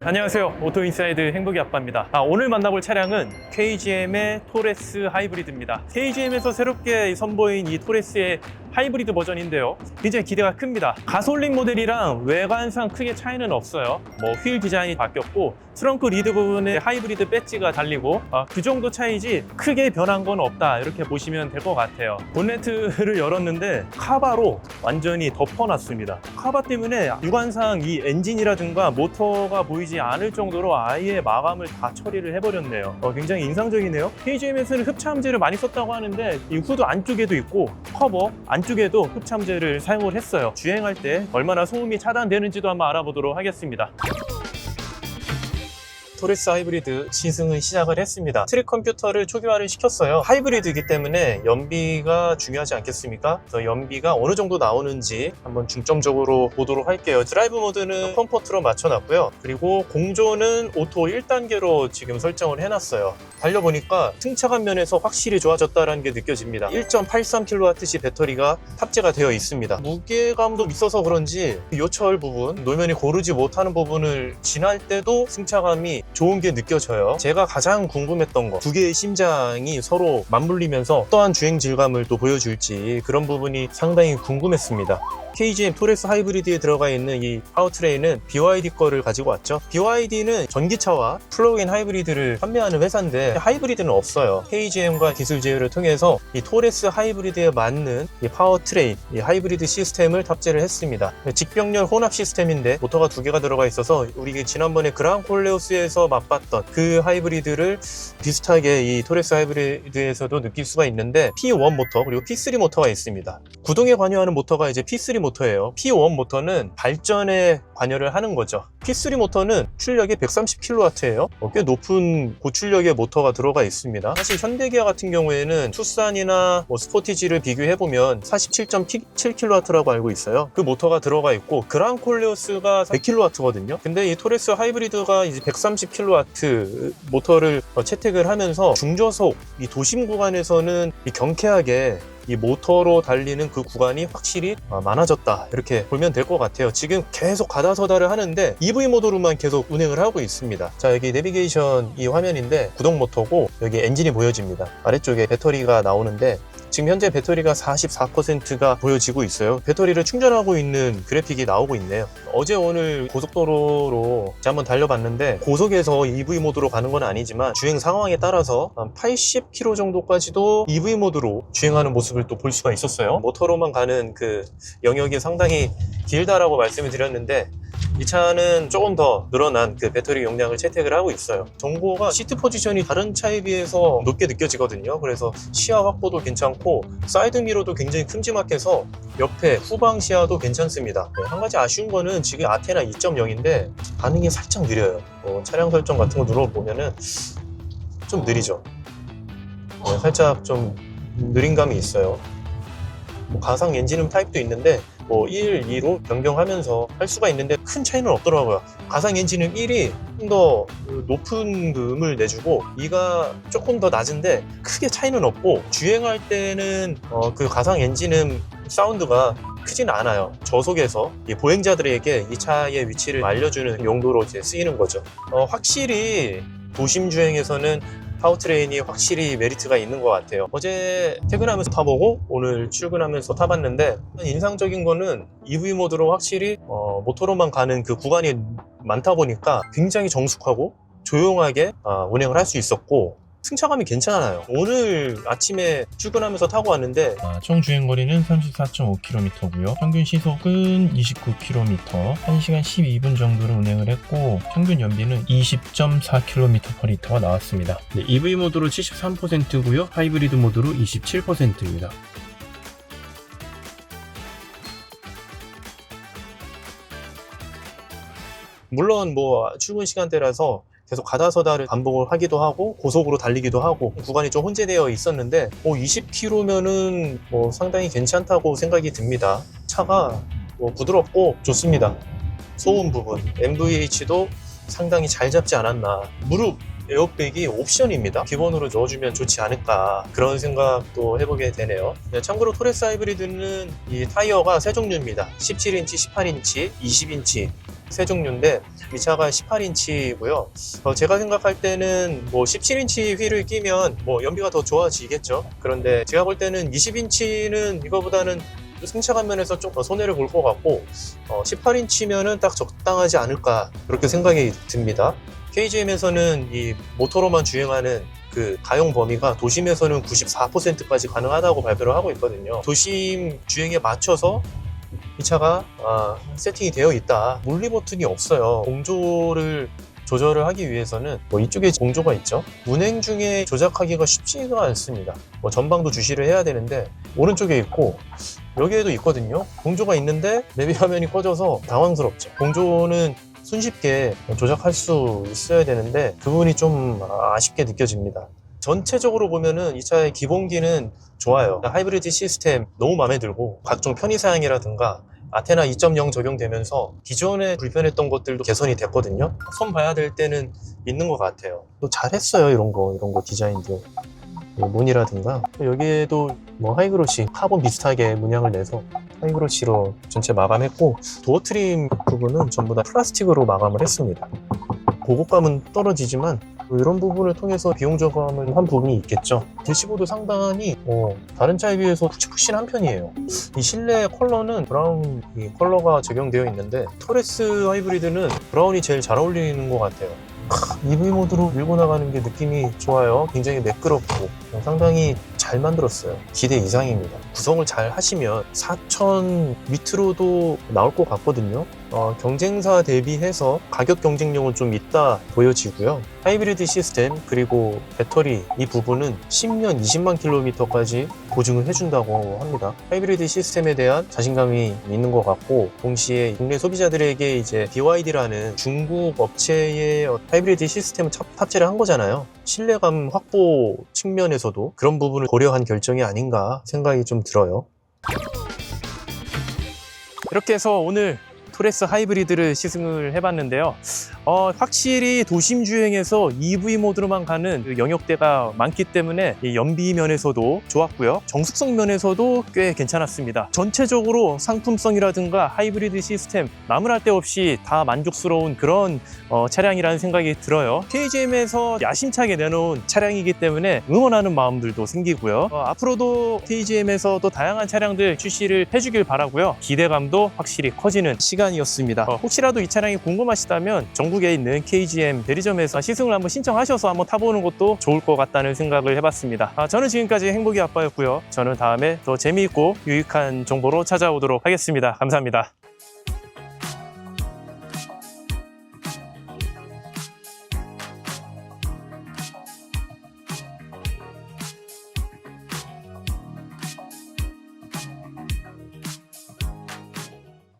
안녕하세요. 오토인사이드 행복이 아빠입니다. 아, 오늘 만나볼 차량은 KGM의 토레스 하이브리드입니다. KGM에서 새롭게 선보인 이 토레스의 하이브리드 버전인데요. 굉장히 기대가 큽니다. 가솔린 모델이랑 외관상 크게 차이는 없어요. 뭐 휠 디자인이 바뀌었고 트렁크 리드 부분에 하이브리드 배지가 달리고 아, 그 정도 차이지 크게 변한 건 없다 이렇게 보시면 될 것 같아요. 본네트를 열었는데 카바로 완전히 덮어놨습니다. 카바 때문에 육안상 이 엔진이라든가 모터가 보이지 않을 정도로 아예 마감을 다 처리를 해버렸네요. 어, 굉장히 인상적이네요. KGM에서는 흡참제를 많이 썼다고 하는데 이 후드 안쪽에도 있고 커버 안 쪽에도 흡참제를 사용을 했어요. 주행할 때 얼마나 소음이 차단되는지도 한번 알아보도록 하겠습니다. 토레스 하이브리드 시승을 시작을 했습니다. 트랙 컴퓨터를 초기화를 시켰어요. 하이브리드이기 때문에 연비가 중요하지 않겠습니까? 그래서 연비가 어느 정도 나오는지 한번 중점적으로 보도록 할게요. 드라이브 모드는 컴포트로 맞춰놨고요. 그리고 공조는 오토 1단계로 지금 설정을 해놨어요. 달려보니까 승차감 면에서 확실히 좋아졌다는 게 느껴집니다. 1.83kWh 배터리가 탑재가 되어 있습니다. 무게감도 있어서 그런지 요철 부분, 노면이 고르지 못하는 부분을 지날 때도 승차감이 좋은 게 느껴져요. 제가 가장 궁금했던 거, 두 개의 심장이 서로 맞물리면서 어떠한 주행 질감을 또 보여줄지 그런 부분이 상당히 궁금했습니다. KGM 토레스 하이브리드에 들어가 있는 이 파워트레인은 BYD 거를 가지고 왔죠. BYD는 전기차와 플러그인 하이브리드를 판매하는 회사인데 하이브리드는 없어요. KGM과 기술 제휴를 통해서 이 토레스 하이브리드에 맞는 이 파워트레인, 이 하이브리드 시스템을 탑재를 했습니다. 직병렬 혼합 시스템인데 모터가 두 개가 들어가 있어서 우리 지난번에 그랑 콜레오스에서 맛봤던 그 하이브리드를 비슷하게 이 토레스 하이브리드에서도 느낄 수가 있는데 P1 모터 그리고 P3 모터가 있습니다. 구동에 관여하는 모터가 이제 P3 모터 예요. P1 모터는 발전에 관여를 하는 거죠. P3 모터는 출력이 130kW예요. 꽤 높은 고출력의 모터가 들어가 있습니다. 사실 현대기아 같은 경우에는 투싼이나 뭐 스포티지를 비교해 보면 47.7kW라고 알고 있어요. 그 모터가 들어가 있고 그랑 콜레오스가 100kW거든요. 근데 이 토레스 하이브리드가 이제 130kW 모터를 어, 채택을 하면서 중저속 이 도심 구간에서는 이 경쾌하게 이 모터로 달리는 그 구간이 확실히 어, 많아졌다. 이렇게 보면 될 것 같아요. 지금 계속 가다서다를 하는데 EV 모드로만 계속 운행을 하고 있습니다. 자 여기 내비게이션 이 화면인데 구동 모터고 여기 엔진이 보여집니다. 아래쪽에 배터리가 나오는데 지금 현재 배터리가 44%가 보여지고 있어요. 배터리를 충전하고 있는 그래픽이 나오고 있네요. 어제 오늘 고속도로로 한번 달려봤는데 고속에서 EV 모드로 가는 건 아니지만 주행 상황에 따라서 한 80km 정도까지도 EV 모드로 주행하는 모습을 또 볼 수가 있었어요. 모터로만 가는 그 영역이 상당히 길다라고 말씀을 드렸는데 이 차는 조금 더 늘어난 그 배터리 용량을 채택을 하고 있어요. 정보가 시트 포지션이 다른 차에 비해서 높게 느껴지거든요. 그래서 시야 확보도 괜찮고 사이드 미러도 굉장히 큼지막해서 옆에 후방 시야도 괜찮습니다. 네, 한 가지 아쉬운 거는 지금 아테나 2.0인데 반응이 살짝 느려요. 어, 차량 설정 같은 거 눌러보면은 좀 느리죠. 네, 살짝 좀 느린 감이 있어요. 뭐 가상 엔진음 타입도 있는데 뭐 1, 2로 변경하면서 할 수가 있는데 큰 차이는 없더라고요. 가상 엔진음 1이 좀 더 높은 그 음을 내주고 2가 조금 더 낮은데 크게 차이는 없고 주행할 때는 어, 그 가상 엔진음 사운드가 크진 않아요. 저속에서 이 보행자들에게 이 차의 위치를 알려주는 용도로 이제 쓰이는 거죠. 어, 확실히 도심 주행에서는 파워트레인이 확실히 메리트가 있는 것 같아요. 어제 퇴근하면서 타보고 오늘 출근하면서 타봤는데 인상적인 거는 EV 모드로 확실히 어, 모터로만 가는 그 구간이 많다 보니까 굉장히 정숙하고 조용하게 아, 운행을 할 수 있었고 승차감이 괜찮아요. 오늘 아침에 출근하면서 타고 왔는데 아, 총 주행 거리는 34.5km고요. 평균 시속은 29km, 1시간 12분 정도를 운행을 했고 평균 연비는 20.4km/L가 나왔습니다. 네, EV 모드로 73%고요. 하이브리드 모드로 27%입니다. 물론 뭐 출근 시간대라서 계속 가다서다를 반복을 하기도 하고 고속으로 달리기도 하고 구간이 좀 혼재되어 있었는데 뭐 20km면은 뭐 상당히 괜찮다고 생각이 듭니다. 차가 뭐 부드럽고 좋습니다. 소음 부분 MVH도 상당히 잘 잡지 않았나 무릎 에어백이 옵션입니다. 기본으로 넣어주면 좋지 않을까 그런 생각도 해보게 되네요. 네, 참고로 토레스 하이브리드는 이 타이어가 세 종류입니다. 17인치, 18인치, 20인치 세 종류인데 이 차가 18인치고요. 어, 제가 생각할 때는 뭐 17인치 휠을 끼면 뭐 연비가 더 좋아지겠죠. 그런데 제가 볼 때는 20인치는 이거보다는 승차감 면에서 좀 더 손해를 볼 것 같고 어, 18인치면은 딱 적당하지 않을까 그렇게 생각이 듭니다. KGM에서는 이 모터로만 주행하는 그 가용 범위가 도심에서는 94%까지 가능하다고 발표를 하고 있거든요. 도심 주행에 맞춰서 이 차가 아, 세팅이 되어 있다. 물리 버튼이 없어요. 공조를 조절을 하기 위해서는 뭐 이쪽에 공조가 있죠. 운행 중에 조작하기가 쉽지가 않습니다. 뭐 전방도 주시를 해야 되는데 오른쪽에 있고 여기에도 있거든요. 공조가 있는데 내비 화면이 꺼져서 당황스럽죠. 공조는 손쉽게 조작할 수 있어야 되는데 그 부분이 좀 아쉽게 느껴집니다. 전체적으로 보면은 이 차의 기본기는 좋아요. 하이브리드 시스템 너무 마음에 들고 각종 편의 사양이라든가 아테나 2.0 적용되면서 기존에 불편했던 것들도 개선이 됐거든요. 손 봐야 될 때는 있는 것 같아요. 또 잘했어요 이런 거 이런 거 디자인도. 뭐 문이라든가 또 여기에도 뭐 하이그로시 카본 비슷하게 문양을 내서 하이그로시로 전체 마감했고 도어 트림 부분은 전부 다 플라스틱으로 마감을 했습니다. 고급감은 떨어지지만 뭐 이런 부분을 통해서 비용 저감을 한 부분이 있겠죠. 대시보드 상단이 어, 다른 차에 비해서 푹신푹신한 편이에요. 이 실내 컬러는 브라운 이 컬러가 적용되어 있는데 토레스 하이브리드는 브라운이 제일 잘 어울리는 것 같아요. EV 모드로 밀고 나가는 게 느낌이 좋아요. 굉장히 매끄럽고 어, 상당히 잘 만들었어요. 기대 이상입니다. 구성을 잘 하시면 4천 밑으로도 나올 것 같거든요. 어, 경쟁사 대비해서 가격 경쟁력은 좀 있다 보여지고요. 하이브리드 시스템 그리고 배터리 이 부분은 10년 20만 킬로미터까지 보증을 해준다고 합니다. 하이브리드 시스템에 대한 자신감이 있는 것 같고 동시에 국내 소비자들에게 이제 BYD라는 중국 업체의 하이브리드 시스템을 탑- 탑재를 한 거잖아요. 신뢰감 확보 측면에서도 그런 부분을 고려한 결정이 아닌가 생각이 좀 들어요. 이렇게 해서 오늘 토레스 하이브리드를 시승을 해봤는데요. 어, 확실히 도심 주행에서 EV 모드로만 가는 그 영역대가 많기 때문에 이 연비 면에서도 좋았고요. 정숙성 면에서도 꽤 괜찮았습니다. 전체적으로 상품성이라든가 하이브리드 시스템 나무랄 데 없이 다 만족스러운 그런 어, 차량이라는 생각이 들어요. KGM에서 야심차게 내놓은 차량이기 때문에 응원하는 마음들도 생기고요. 어, 앞으로도 KGM에서 또 다양한 차량들 출시를 해주길 바라고요. 기대감도 확실히 커지는 시간이었습니다. 어, 혹시라도 이 차량이 궁금하시다면 전국에 있는 KGM 대리점에서 시승을 한번 신청하셔서 한번 타보는 것도 좋을 것 같다는 생각을 해봤습니다. 아, 저는 지금까지 행복이 아빠였고요. 저는 다음에 더 재미있고 유익한 정보로 찾아오도록 하겠습니다. 감사합니다.